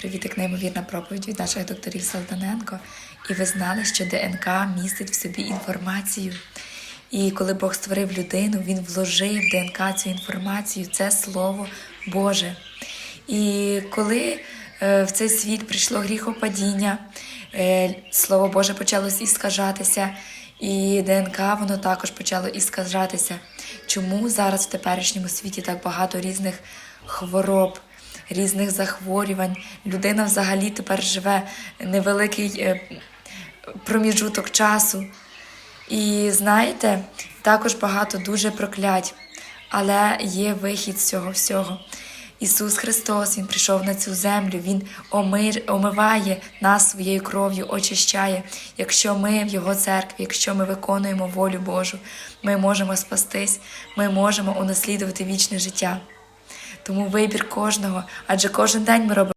Привітик, неймовірна проповідь від наших докторів Салтаненко. І ви знали, що ДНК містить в собі інформацію. І коли Бог створив людину, Він вложив в ДНК цю інформацію, це Слово Боже. І коли е, в цей світ прийшло гріхопадіння, е, Слово Боже почало іскажатися, і ДНК воно також почало іскажатися. Чому зараз в теперішньому світі так багато різних хвороб, різних захворювань? Людина взагалі тепер живе невеликий е, проміжуток часу. І знаєте, також багато дуже проклять, але є вихід з цього всього. Ісус Христос, Він прийшов на цю землю, Він омир, омиває нас своєю кров'ю, очищає. Якщо ми в Його церкві, якщо ми виконуємо волю Божу, ми можемо спастись, ми можемо унаслідувати вічне життя. Тому вибір кожного, адже кожен день ми робимо.